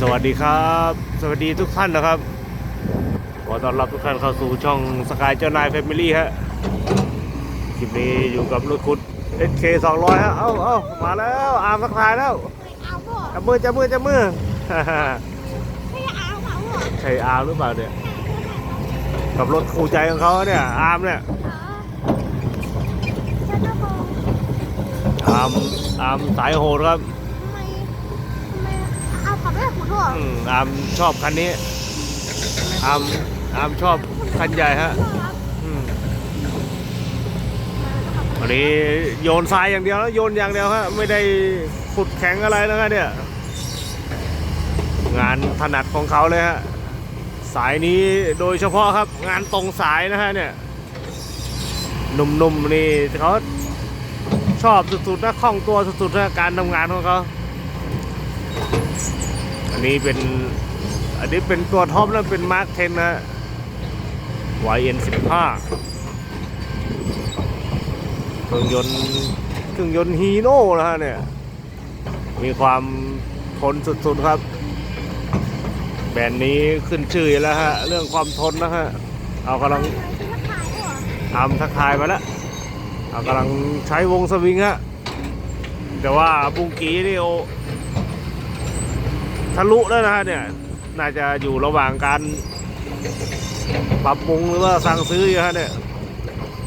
สวัสดีครับ สวัสดีทุกท่านนะครับ ขอต้อนรับทุกท่านเข้าสู่ช่องสกายเจ้านายแฟมิลี่ฮะ คลิปนี้อยู่กับรถคุด SK 200ฮะ เอ้าเอ้ามาแล้วอาร์มสักทายแล้วเอาบ่จับมือจับมือจับมือให้เอาเอาบ่ใช่อาร์มหรือเปล่าเนี่ย กับรถคู่ใจของเขาเนี่ยอาร์มเนี่ยฉันจะบอกอาร์มอาร์มสายโหดครับ ทำไมทำไมเอา ขับได้ขุนหัวอืมอามชอบคันนี้ อามอามชอบคันใหญ่ฮะอืมวันนี้โยนทรายอย่างเดียวแล้วโยนอย่างเดียวฮะไม่ได้ขุดแข็งอะไรแล้วฮะเนี่ยงานถนัดของเขาเลยฮะสายนี้โดยเฉพาะครับ งานตรงสายนะฮะเนี่ยหนุ่มๆนี่เขาชอบสุดๆนะคล่องตัวสุดๆนะการทำงานของเขา อันนี้เป็น อันนี้เป็นตัวท็อปแล้วเป็นมาร์คเทนนะ YN15 เครื่องยนต์เครื่องยนต์ฮีโน่นะฮะเนี่ย มีความทนสุดๆครับ แบรนด์นี้ขึ้นชื่อแล้วฮะ เรื่องความทนนะฮะ เอากำลังทำทักทายมาแล้วเอากำลังใช้วงสวิงฮะ แต่ว่าบุงกีนี่โอ ทะลุแล้วนะฮะเนี่ย น่าจะอยู่ระหว่างการปรับปรุงหรือว่าสั่งซื้ออยู่ฮะเนี่ย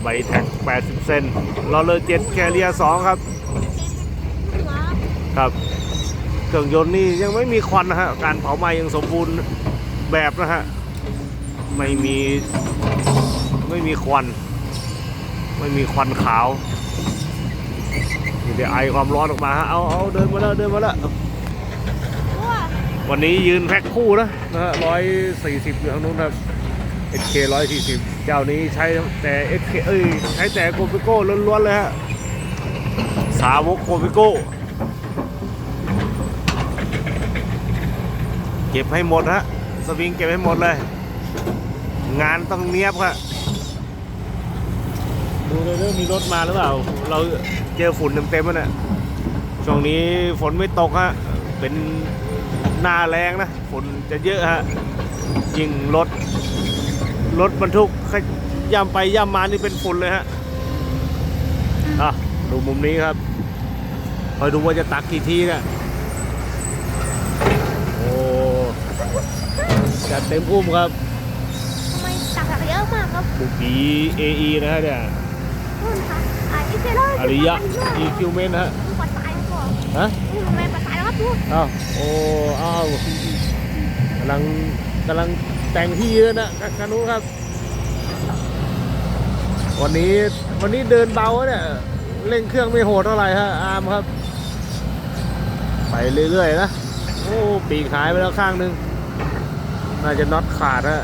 ใบแท็ก 80 เซนลอเลอร์เจ็ดแคเรีย2ครับ ครับ เครื่องยนต์นี่ยังไม่มีควันนะฮะ การเผาไหม้ยังสมบูรณ์แบบนะฮะ ไม่มี ไม่มีควัน ไม่มีควันขาวมีแต่ไอความร้อนออกมาฮะ เอาเอาเดินมาแล้ว เดินมาแล้ว วันนี้ยืนแพ็คคู่นะนะฮะร้อยสี่สิบอยู่ทางนู้นครับ SK ร้อยสี่สิบเจ้านี้ใช้แต่ SK เอ้ยใช้แต่โกปิโก้ล้วนๆเลยฮะสาวกโกปิโก้เก็บให้หมดฮะสวิงเก็บให้หมดเลย งานต้องเนียบครับดูเลยเรื่องมีรถมาหรือเปล่า เราเจอฝุ่นเต็มๆแล้วเนี่ยช่วงนี้ฝนไม่ตกฮะเป็น หน้าแรงนะฝนจะเยอะฮะยิ่งรถรถบรรทุกขย่ำไปย่ำมานี่เป็นฝุ่นเลยฮะอะดูมุมนี้ครับคอยดูว่าจะตักกี่ทีเนะโอ้จัดเต็มอุ้มครับทำไมตักตักเยอะมากครับบุกี AE นะฮะเนี่ยนู่นค่ะอ่าอีกเซโร่อริยะ EQment นะฮะปัดสายก่อนฮะนี่ทำไมปัดสายแล้วครับทุก อ้าวโอ้อ้าวกำลังกำลังแต่งที่เยอะนะคานุครับ วันนี้วันนี้เดินเบาเนี่ยเร่งเครื่องไม่โหดเท่าไหร่ฮะอาร์มครับ ไปเรื่อยๆนะโอ้ปีกหายไปแล้วข้างหนึง น่าจะน็อตขาดฮะ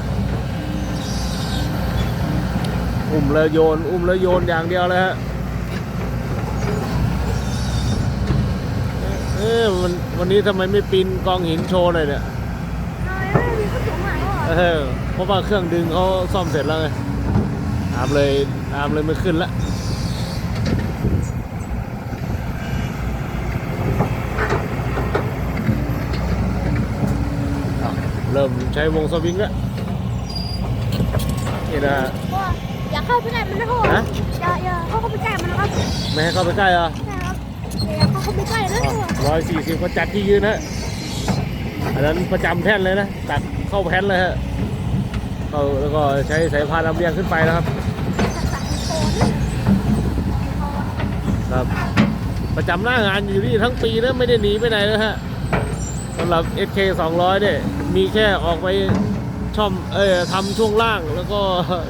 อุ้มแล้วโยน อุ้มแล้วโยนอย่างเดียวเลยฮะ เอ๊ะวันวันนี้ทำไมไม่ปีนกองหินโชว์หน่อยเนี่ยทำไมไม่มีผู้สูงหายหัวเออเพราะว่าเครื่องดึงเขาซ่อมเสร็จแล้วไงอามเลยอามเลยไม่ขึ้นละอ้าวเริ่มใช้วงสวิงแล้วนี่นะหัวอย่าเข้าไปใกล้มันนะหัวฮะอย่าอย่าเข้าไปใกล้มันนะครับไม่ให้เข้าไปใกล้เหรอใช่ครับอย่า เข้าไปใกล้นะหัวร้อยสี่สิบก็จัดที่ยืนฮะอันนั้นประจำแท่นเลยนะตัดเข้าแผ่นเลยฮะเข้าแล้วก็ใช้สายพานลำเลียงขึ้นไปนะครับ ครับประจำหน้างานอยู่นี่ทั้งปีนะไม่ได้หนีไปไหนเลยฮะสำหรับ SK 200เนี่ยมีแค่ออกไปช่อมเอ้ยทำช่วงล่างแล้วก็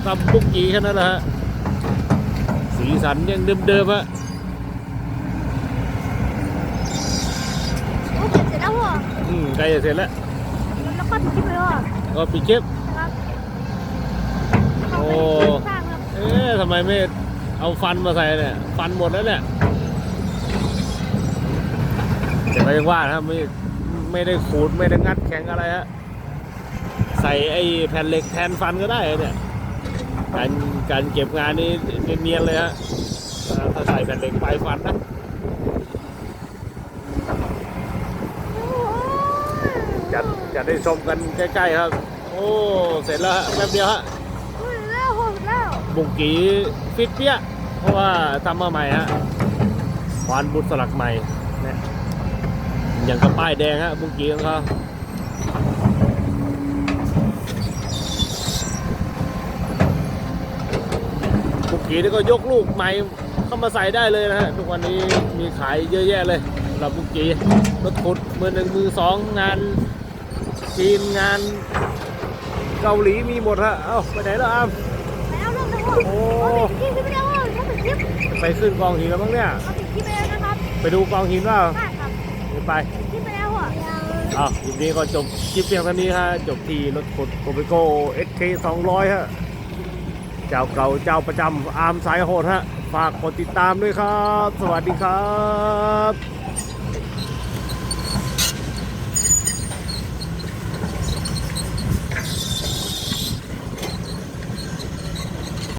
ทำบุกกีแค่นั้นแหละฮะสีสันยังเดิมๆฮะ โอ้เสร็จแล้วหัว อืม ใกล้จะเสร็จแล้ว แล้วก็ทิ้งเลยหัวก็ปีเก็บนะครับโอ้ สร้างครับเอ๊ะทำไมไม่เอาฟันมาใส่เนี่ย ฟันหมดแล้วเนี่ยแต่ก็ยังว่านะครับไม่ไม่ได้ขูดไม่ได้งัดแข็งอะไรฮะใส่ไอ้แผ่นเหล็กแทนฟันก็ได้เนี่ยการการเก็บงานนี่เนียนๆเลยฮะถ้าใส่แผ่นเหล็กปลายฟันนะ โอ้โห จะจะได้ชมกันใกล้ๆครับ โอ้เสร็จแล้วฮะแป๊บเดียวฮะอุ้ยแล้วโหดแล้วบุงกีฟิตเปี้ยเพราะว่าทำมาใหม่ฮะควานบุตรสลักใหม่เนี่ยอย่างกับป้ายแดงฮะบุงกีของเขาบุงกีนี่ก็ยกลูกใหม่เข้ามาใส่ได้เลยนะฮะทุกวันนี้มีขายเยอะแยะเลยสำหรับบุงกีรถขุดมือหนึ่งมือสองงาน จีนงานเกาหลีมีหมดฮะ เอ้าไปไหนแล้วอามแล้วเรื่องทั้งหมดโอ้เอาปิดคลิปไปแล้วว่าเขาปิดคลิปไปขึ้นกองหินแล้วมั้งเนี่ย เอาปิดคลิปไปแล้วนะครับไปดูกองหินว่าใช่ครับไปปิดคลิปไปแล้วอะอ้าวคลิปนี้ก็จบคลิปเพียงเท่านี้ฮะ จบที่รถขุดโกเบโก้ SK 200ฮะ เจ้าเก่าเจ้าประจำอาร์มสายโหดฮะ ฝากกดติดตามด้วยครับ สวัสดีครับ